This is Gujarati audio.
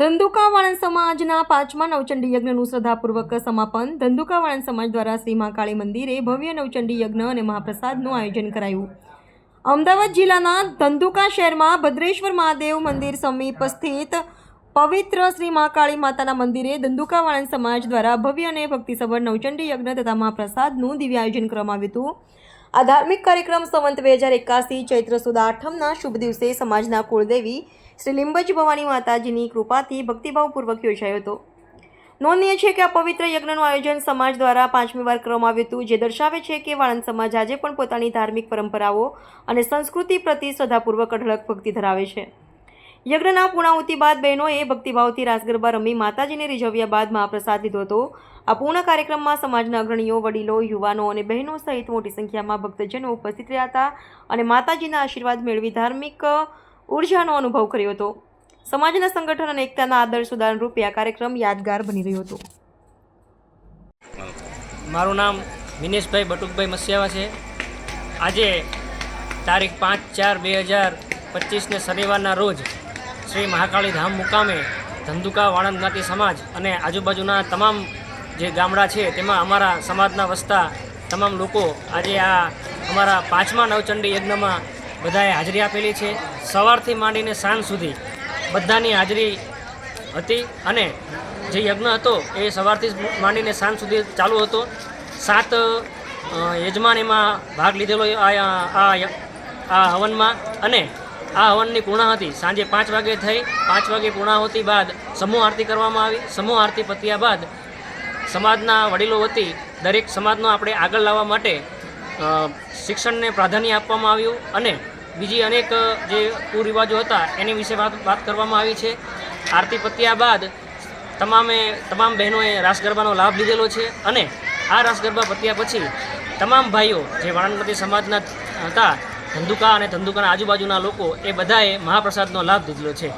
ધંધુકા વાળંદ સમાજના પાંચમા નવચંડી યજ્ઞનું શ્રદ્ધાપૂર્વક સમાપન. ધંધુકા વાળંદ સમાજ દ્વારા શ્રી મહાકાળી મંદિરે ભવ્ય નવચંડી યજ્ઞ અને મહાપ્રસાદનું આયોજન કરાયું. અમદાવાદ જિલ્લાના ધંધુકા શહેરમાં ભદ્રેશ્વર મહાદેવ મંદિર સમીપ સ્થિત પવિત્ર શ્રી મહાકાળી માતાના મંદિરે ધંધુકા વાળંદ સમાજ દ્વારા ભવ્ય અને ભક્તિસભર નવચંડી યજ્ઞ તથા મહાપ્રસાદનું દિવ્ય આયોજન કરવામાં આવ્યું હતું. આ ધાર્મિક કાર્યક્રમ સંવંત બે હજાર એકાસી ચૈત્ર સુદ આઠમના શુભ દિવસે સમાજના કુળદેવી શ્રી લિંબજ ભવાની માતાજીની કૃપાથી ભક્તિભાવપૂર્વક યોજાયો હતો. નોંધનીય છે કે આ પવિત્ર યજ્ઞનું આયોજન સમાજ દ્વારા પાંચમી વાર કરવામાં આવ્યું હતું, જે દર્શાવે છે કે વાળંદ સમાજ આજે પણ પોતાની ધાર્મિક પરંપરાઓ અને સંસ્કૃતિ પ્રતિ શ્રદ્ધાપૂર્વક અઢળક ભક્તિ ધરાવે છે. યજ્ઞના પૂર્ણાહુતિ બાદ બહેનોએ ભક્તિભાવથી રાસ ગરબા રમી માતાજીને રીઝવ્યા બાદ મહાપ્રસાદ લીધો હતો. આ પૂર્ણ કાર્યક્રમમાં સમાજના અગ્રણીઓ, વડીલો, યુવાનો અને બહેનો સહિત મોટી સંખ્યામાં ભક્તજનો ઉપસ્થિત રહ્યા હતા અને માતાજીના આશીર્વાદ મેળવી ધાર્મિક ઉર્જાનો અનુભવ કર્યો હતો. સમાજના સંગઠન અને એકતાના આદર્શ ઉદાહરણ રૂપે આ કાર્યક્રમ યાદગાર બની રહ્યો હતો. મારું નામ મિનેશભાઈ બટુકભાઈ મસિયાવા છે. આજે તારીખ પાંચ ચાર બે હજાર પચીસને શનિવારના રોજ શ્રી મહાકાળી ધામ મુકામે ધંધુકા વાણંદ જ્ઞાતિ સમાજ અને આજુબાજુના તમામ જે ગામડા છે, તેમાં અમારા સમાજના વસતા તમામ લોકો આજે આ અમારા પાંચમા નવચંડી યજ્ઞમાં બધાએ હાજરી આપેલી છે. સવારથી માંડીને સાંજ સુધી બધાની હાજરી હતી અને જે યજ્ઞ હતો એ સવારથી માંડીને સાંજ સુધી ચાલુ હતો. સાત યજમાન એમાં ભાગ લીધેલો આ આ હવનમાં અને આ હવનની પૂર્ણાહુતિ સાંજે પાંચ વાગે થઈ, પાંચ વાગે પૂર્ણાહુતિ બાદ સમૂહ આરતી કરવામાં આવી. સમૂહ આરતી પત્યા બાદ સમાજના વડીલો વતી દરેક સમાજનો આપણે આગળ લાવવા માટે શિક્ષણને પ્રાધાન્ય આપવામાં આવ્યું અને બીજી અનેક જે કુરિવાજો હતા એની વિશે વાત વાત કરવામાં આવી છે. આરતી પત્યા બાદ તમામે, તમામ બહેનોએ રાસ ગરબાનો લાભ લીધેલો છે અને આ રાસ ગરબા પત્યા પછી તમામ ભાઈઓ જે વાણંદપતિ સમાજના હતા ધંધુકા અને ધંધુકાના આજુબાજુના લોકો એ બધાએ મહાપ્રસાદનો લાભ લીધેલો છે.